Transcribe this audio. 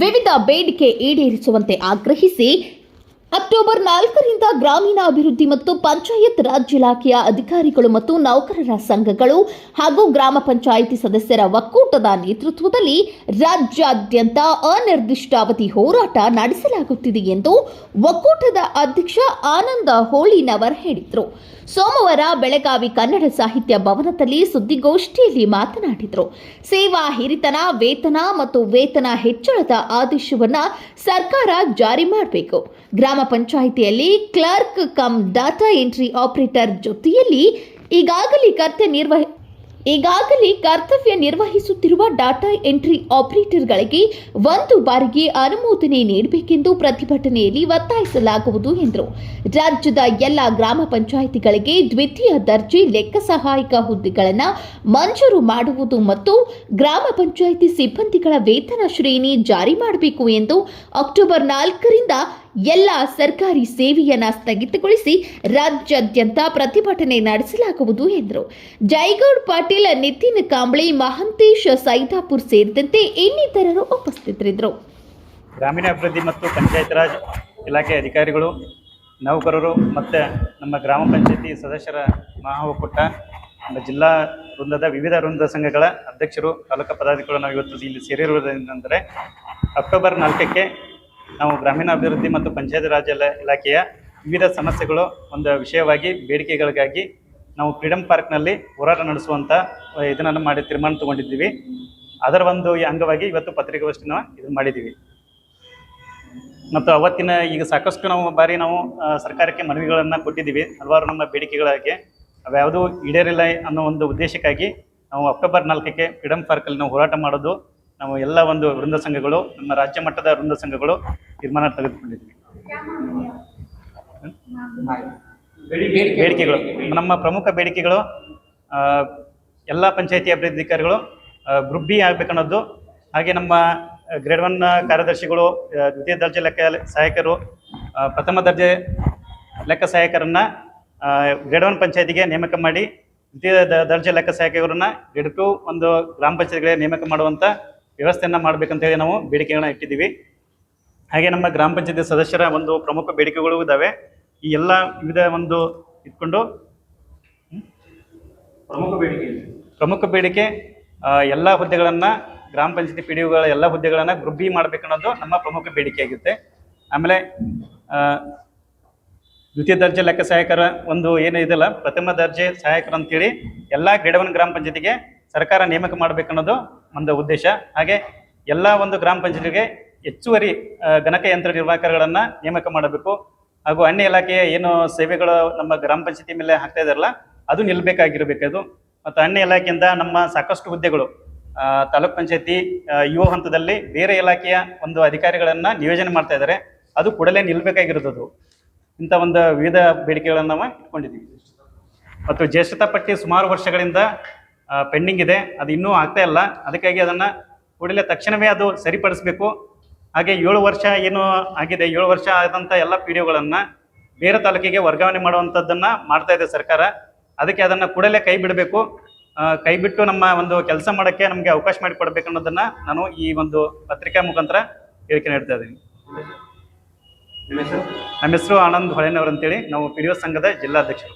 ವಿವಿಧ ಬೇಡಿಕೆ ಈಡೇರಿಸುವಂತೆ ಆಗ್ರಹಿಸಿ ಅಕ್ಟೋಬರ್ ನಾಲ್ಕರಿಂದ ಗ್ರಾಮೀಣ ಅಭಿವೃದ್ಧಿ ಮತ್ತು ಪಂಚಾಯತ್ ರಾಜ್ ಇಲಾಖೆಯ ಅಧಿಕಾರಿಗಳು ಮತ್ತು ನೌಕರರ ಸಂಘಗಳು ಹಾಗೂ ಗ್ರಾಮ ಪಂಚಾಯಿತಿ ಸದಸ್ಯರ ಒಕ್ಕೂಟದ ನೇತೃತ್ವದಲ್ಲಿ ರಾಜ್ಯಾದ್ಯಂತ ಅನಿರ್ದಿಷ್ಟಾವಧಿ ಹೋರಾಟ ನಡೆಸಲಾಗುತ್ತಿದೆ ಎಂದು ಒಕ್ಕೂಟದ ಅಧ್ಯಕ್ಷ ಆನಂದ ಹೋಳಿನವರ್ ಹೇಳಿದರು. ಸೋಮವಾರ ಬೆಳಗಾವಿ ಕನ್ನಡ ಸಾಹಿತ್ಯ ಭವನದಲ್ಲಿ ಸುದ್ದಿಗೋಷ್ಠಿಯಲ್ಲಿ ಮಾತನಾಡಿದರು. ಸೇವಾ ಹಿರಿತನ, ವೇತನ ಮತ್ತು ವೇತನ ಹೆಚ್ಚಳದ ಆದೇಶವನ್ನು ಸರ್ಕಾರ ಜಾರಿ ಮಾಡಬೇಕು. ಪಂಚಾಯಿತಿಯಲ್ಲಿ clerk cum data entry operator ಜೊತೆಯಲ್ಲಿ ಈಗಾಗಲೇ ಕರ್ತವ್ಯ ನಿರ್ವಹ, ಈಗಾಗಲೇ ಕರ್ತವ್ಯ ನಿರ್ವಹಿಸುತ್ತಿರುವ ಡಾಟಾ ಎಂಟ್ರಿ ಆಪರೇಟರ್ಗಳಿಗೆ ಒಂದು ಬಾರಿಗೆ ಅನುಮೋದನೆ ನೀಡಬೇಕೆಂದು ಪ್ರತಿಭಟನೆಯಲ್ಲಿ ಒತ್ತಾಯಿಸಲಾಗುವುದು ಎಂದರು. ರಾಜ್ಯದ ಎಲ್ಲ ಗ್ರಾಮ ಪಂಚಾಯಿತಿಗಳಿಗೆ ದ್ವಿತೀಯ ದರ್ಜೆ ಲೆಕ್ಕ ಸಹಾಯಕ ಹುದ್ದೆಗಳನ್ನು ಮಂಜೂರು ಮಾಡುವುದು ಮತ್ತು ಗ್ರಾಮ ಪಂಚಾಯಿತಿ ಸಿಬ್ಬಂದಿಗಳ ವೇತನ ಶ್ರೇಣಿ ಜಾರಿ ಮಾಡಬೇಕು ಎಂದು ಅಕ್ಟೋಬರ್ ನಾಲ್ಕರಿಂದ ಎಲ್ಲ ಸರ್ಕಾರಿ ಸೇವೆಯನ್ನ ಸ್ಥಗಿತಗೊಳಿಸಿ ರಾಜ್ಯಾದ್ಯಂತ ಪ್ರತಿಭಟನೆ ನಡೆಸಲಾಗುವುದು ಎಂದರು. ಜೈಗೌಡ್ ಪಾಟೀಲ್, ನಿತಿನ್ ಕಾಂಬ್ಳಿ, ಮಹಂತೇಶ್ ಸೈದಾಪುರ್ ಸೇರಿದಂತೆ ಇನ್ನಿತರರು ಉಪಸ್ಥಿತರಿದ್ದರು. ಗ್ರಾಮೀಣ ಅಭಿವೃದ್ಧಿ ಮತ್ತು ಪಂಚಾಯತ್ ರಾಜ್ ಇಲಾಖೆ ಅಧಿಕಾರಿಗಳು, ನೌಕರರು ಮತ್ತು ನಮ್ಮ ಗ್ರಾಮ ಪಂಚಾಯತಿ ಸದಸ್ಯರ ಮಹಾ ಒಕ್ಕೂಟ ನಮ್ಮ ಜಿಲ್ಲಾ ವೃಂದದ ವಿವಿಧ ವೃಂದ ಸಂಘಗಳ ಅಧ್ಯಕ್ಷರು, ತಾಲೂಕು ಪದಾಧಿಕಾರಿಗಳು ನಾವು ಇವತ್ತು ಇಲ್ಲಿ ಸೇರಿರುವುದೇನೆಂದರೆ ಅಕ್ಟೋಬರ್ ನಾಲ್ಕಕ್ಕೆ ನಾವು ಗ್ರಾಮೀಣ ಅಭಿವೃದ್ಧಿ ಮತ್ತು ಪಂಚಾಯತ್ ರಾಜ್ ಇಲಾ- ಇಲಾಖೆಯ ವಿವಿಧ ಸಮಸ್ಯೆಗಳು ಒಂದು ವಿಷಯವಾಗಿ ಬೇಡಿಕೆಗಳಿಗಾಗಿ ನಾವು ಫ್ರೀಡಮ್ ಪಾರ್ಕ್ನಲ್ಲಿ ಹೋರಾಟ ನಡೆಸುವಂಥ ಇದನ್ನು ಮಾಡಿ ತೀರ್ಮಾನ ತಗೊಂಡಿದ್ದೀವಿ. ಅದರ ಒಂದು ಅಂಗವಾಗಿ ಇವತ್ತು ಪತ್ರಿಕಾಗೋಷ್ಠಿನ ಇದು ಮಾಡಿದ್ದೀವಿ. ಮತ್ತು ಅವತ್ತಿನ ಈಗ ಸಾಕಷ್ಟು ನಾವು ಬಾರಿ ನಾವು ಸರ್ಕಾರಕ್ಕೆ ಮನವಿಗಳನ್ನು ಕೊಟ್ಟಿದ್ದೀವಿ. ಹಲವಾರು ನಮ್ಮ ಬೇಡಿಕೆಗಳಿಗೆ. ಅವ್ಯಾವುದೂ ಈಡೇರಿಲ್ಲ ಅನ್ನೋ ಒಂದು ಉದ್ದೇಶಕ್ಕಾಗಿ ನಾವು ಅಕ್ಟೋಬರ್ ನಾಲ್ಕಕ್ಕೆ ಫ್ರೀಡಮ್ ಪಾರ್ಕಲ್ಲಿ ನಾವು ಹೋರಾಟ ಮಾಡೋದು ನಾವು ಎಲ್ಲ ಒಂದು ವೃಂದ ಸಂಘಗಳು, ನಮ್ಮ ರಾಜ್ಯ ಮಟ್ಟದ ವೃಂದ ಸಂಘಗಳು ತೀರ್ಮಾನ ತೆಗೆದುಕೊಂಡಿದ್ದೀವಿ. ಬೇಡಿಕೆಗಳು. ನಮ್ಮ ಪ್ರಮುಖ ಬೇಡಿಕೆಗಳು ಎಲ್ಲ ಪಂಚಾಯತಿ ಅಭಿವೃದ್ಧಿಕಾರಿಗಳು ಗ್ರೂಪ್ ಬಿ ಆಗಬೇಕನ್ನೋದು. ಹಾಗೆ ನಮ್ಮ ಗ್ರೇಡ್ ಒನ್ ಕಾರ್ಯದರ್ಶಿಗಳು ದ್ವಿತೀಯ ದರ್ಜೆ ಲೆಕ್ಕ ಸಹಾಯಕರು ಪ್ರಥಮ ದರ್ಜೆ ಲೆಕ್ಕ ಸಹಾಯಕರನ್ನು ಗ್ರೇಡ್ ಒನ್ ಪಂಚಾಯತಿಗೆ ನೇಮಕ ಮಾಡಿ, ದ್ವಿತೀಯ ದರ್ಜೆ ಲೆಕ್ಕ ಸಹಾಯಕರನ್ನ, ಗ್ರೇಡ್ ಟು ಒಂದು ಗ್ರಾಮ ಪಂಚಾಯತ್ಗಳಿಗೆ ನೇಮಕ ಮಾಡುವಂಥ ವ್ಯವಸ್ಥೆಯನ್ನು ಮಾಡಬೇಕಂತೇಳಿ ನಾವು ಬೇಡಿಕೆಗಳನ್ನ ಇಟ್ಟಿದ್ದೀವಿ. ಹಾಗೆ ನಮ್ಮ ಗ್ರಾಮ ಪಂಚಾಯತಿ ಸದಸ್ಯರ ಒಂದು ಪ್ರಮುಖ ಬೇಡಿಕೆಗಳು ಇದ್ದಾವೆ ಈ ಎಲ್ಲ ವಿವಿಧ ಒಂದು ಇಟ್ಕೊಂಡು ಪ್ರಮುಖ ಬೇಡಿಕೆ ಪ್ರಮುಖ ಬೇಡಿಕೆ ಎಲ್ಲ ಹುದ್ದೆಗಳನ್ನು ಗ್ರಾಮ ಪಂಚಾಯತಿ ಪಿ ಡಿ ಎಲ್ಲ ಹುದ್ದೆಗಳನ್ನು ಗ್ರೂಪ್ ಬಿ ಮಾಡಬೇಕನ್ನೋದು ನಮ್ಮ ಪ್ರಮುಖ ಬೇಡಿಕೆ ಆಗುತ್ತೆ ಆಮೇಲೆ ದ್ವಿತೀಯ ದರ್ಜೆ ಲೆಕ್ಕ ಸಹಾಯಕರ ಒಂದು ಏನು ಇದಲ್ಲ ಪ್ರಥಮ ದರ್ಜೆ ಸಹಾಯಕರು ಅಂತೇಳಿ ಎಲ್ಲ ಗ್ರೇಡ್ ಒನ್ ಗ್ರಾಮ ಪಂಚಾಯತಿಗೆ ಸರ್ಕಾರ ನೇಮಕ ಮಾಡಬೇಕನ್ನೋದು ಒಂದು ಉದ್ದೇಶ. ಹಾಗೆ ಎಲ್ಲ ಒಂದು ಗ್ರಾಮ ಪಂಚಾಯತಿಗೆ ಹೆಚ್ಚುವರಿ ಗಣಕಯಂತ್ರ ಗಣಕ ಯಂತ್ರ ನಿರ್ವಾಹಕರುಗಳನ್ನು ನೇಮಕ ಮಾಡಬೇಕು. ಹಾಗೂ ಅನ್ಯ ಇಲಾಖೆಯ ಏನು ಸೇವೆಗಳು ನಮ್ಮ ಗ್ರಾಮ ಪಂಚಾಯತಿ ಮೇಲೆ ಹಾಕ್ತಾ ಇದಾರಲ್ಲ, ಅದು ನಿಲ್ಲಬೇಕಾಗಿರಬೇಕದು ಮತ್ತು ಅನ್ಯ ಇಲಾಖೆಯಿಂದ ನಮ್ಮ ಸಾಕಷ್ಟು ಹುದ್ದೆಗಳು ತಾಲೂಕ್ ಪಂಚಾಯತಿ ಯುವ ಹಂತದಲ್ಲಿ ಬೇರೆ ಇಲಾಖೆಯ ಒಂದು ಅಧಿಕಾರಿಗಳನ್ನು ನಿಯೋಜನೆ ಮಾಡ್ತಾ ಇದ್ದಾರೆ ಅದು ಕೂಡಲೇ ನಿಲ್ಲಬೇಕಾಗಿರೋದು ಇಂಥ ಒಂದು ವಿವಿಧ ಬೇಡಿಕೆಗಳನ್ನು ನಾವು ಇಟ್ಕೊಂಡಿದ್ದೀವಿ. ಮತ್ತು ಜ್ಯೇಷ್ಠತಾ ಪಟ್ಟಿ ಸುಮಾರು ವರ್ಷಗಳಿಂದ ಪೆಂಡಿಂಗ್ ಇದೆ. ಅದು ಇನ್ನೂ ಆಗ್ತಾ ಇಲ್ಲ. ಅದಕ್ಕಾಗಿ ಅದನ್ನು ಕೂಡಲೇ ತಕ್ಷಣವೇ ಅದು ಸರಿಪಡಿಸಬೇಕು. ಹಾಗೆ ಏಳು ವರ್ಷ ಏನು ಆಗಿದೆ ಏಳು ವರ್ಷ ಆದಂಥ ಎಲ್ಲ ಪಿ ಡಿ ಒಗಳನ್ನು ಬೇರೆ ತಾಲೂಕಿಗೆ ವರ್ಗಾವಣೆ ಮಾಡುವಂಥದ್ದನ್ನು ಮಾಡ್ತಾ ಇದೆ ಸರ್ಕಾರ. ಅದಕ್ಕೆ ಅದನ್ನು ಕೂಡಲೇ ಕೈ ಬಿಡಬೇಕು. ಕೈ ಬಿಟ್ಟು ನಮ್ಮ ಒಂದು ಕೆಲಸ ಮಾಡೋಕ್ಕೆ ನಮಗೆ ಅವಕಾಶ ಮಾಡಿಕೊಡ್ಬೇಕು ಅನ್ನೋದನ್ನು ನಾನು ಈ ಒಂದು ಪತ್ರಿಕಾ ಮುಖಾಂತರ ಹೇಳಿಕೆ ನೀಡ್ತಾ ಇದ್ದೀನಿ. ನಮ್ಮ ಹೆಸರು? ಆನಂದ್ ಹೊಳೆನವ್ರು ಅಂತೇಳಿ. ನಾವು ಪಿ ಡಿ ಒ ಸಂಘದ ಜಿಲ್ಲಾಧ್ಯಕ್ಷರು.